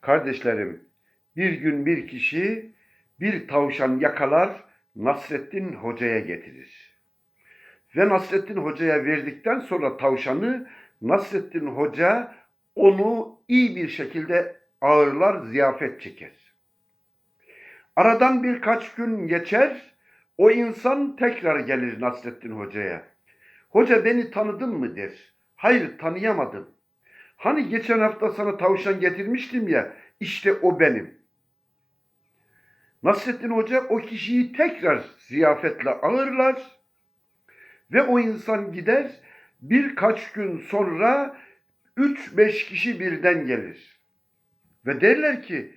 Kardeşlerim, bir gün bir kişi bir tavşan yakalar Nasrettin Hoca'ya getirir. Ve Nasrettin Hoca'ya verdikten sonra tavşanı Nasrettin Hoca onu iyi bir şekilde ağırlar, ziyafet çeker. Aradan birkaç gün geçer, o insan tekrar gelir Nasrettin Hoca'ya. Hoca beni tanıdın mı der. Hayır tanıyamadım. Hani geçen hafta sana tavşan getirmiştim ya, işte o benim. Nasrettin Hoca o kişiyi tekrar ziyafetle ağırlar ve o insan gider birkaç gün sonra 3-5 kişi birden gelir. Ve derler ki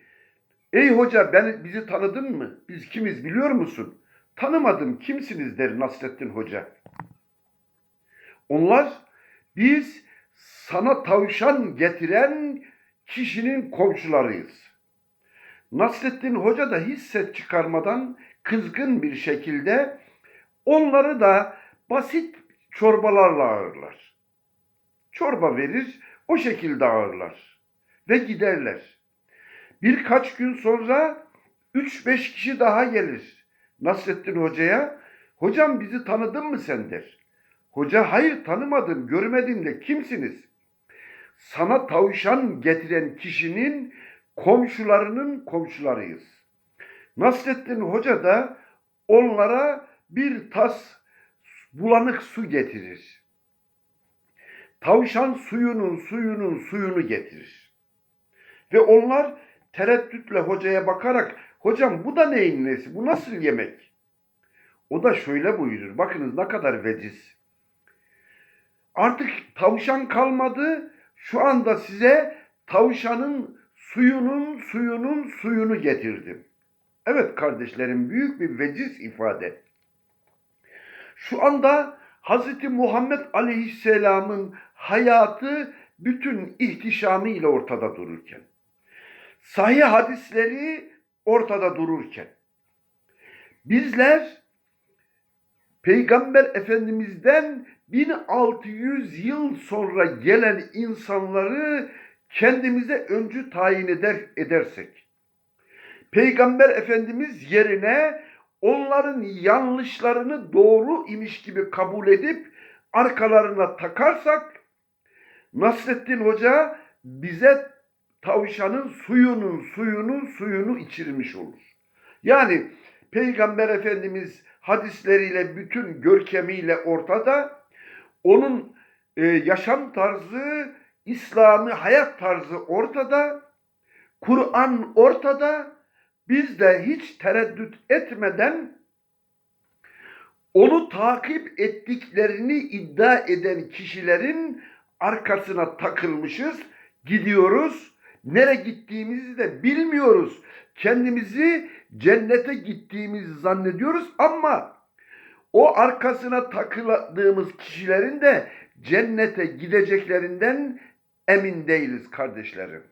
ey hoca ben, bizi tanıdın mı? Biz kimiz biliyor musun? Tanımadım kimsiniz der Nasrettin Hoca. Onlar biz sana tavşan getiren kişinin komşularıyız. Nasrettin Hoca da hiç ses çıkarmadan kızgın bir şekilde onları da basit çorbalarla ağırlar. Çorba verir, o şekilde ağırlar ve giderler. Birkaç gün sonra 3-5 kişi daha gelir Nasrettin Hoca'ya. Hocam bizi tanıdın mı sen der. Hoca hayır tanımadım, görmedim de kimsiniz? Sana tavşan getiren kişinin komşularının komşularıyız. Nasrettin Hoca da onlara bir tas bulanık su getirir. Tavşan suyunun suyunun suyunu getirir. Ve onlar tereddütle hocaya bakarak hocam bu da neyin nesi bu nasıl yemek? O da şöyle buyurur bakınız ne kadar veciz. Artık tavşan kalmadı şu anda size tavşanın suyunun suyunun suyunu getirdim. Evet kardeşlerim büyük bir veciz ifade. Şu anda Hz. Muhammed Aleyhisselam'ın hayatı bütün ihtişamıyla ortada dururken, sahih hadisleri ortada dururken, bizler Peygamber Efendimiz'den 1600 yıl sonra gelen insanları kendimize öncü tayin eder, edersek, Peygamber Efendimiz yerine onların yanlışlarını doğru imiş gibi kabul edip arkalarına takarsak, Nasrettin Hoca bize tavşanın suyunun suyunun suyunu içirmiş olur. Yani Peygamber Efendimiz hadisleriyle bütün görkemiyle ortada, onun e, yaşam tarzı, İslami hayat tarzı ortada, Kur'an ortada, biz de hiç tereddüt etmeden onu takip ettiklerini iddia eden kişilerin arkasına takılmışız, gidiyoruz. Nere gittiğimizi de bilmiyoruz. Kendimizi cennete gittiğimizi zannediyoruz ama o arkasına takıldığımız kişilerin de cennete gideceklerinden emin değiliz kardeşlerim.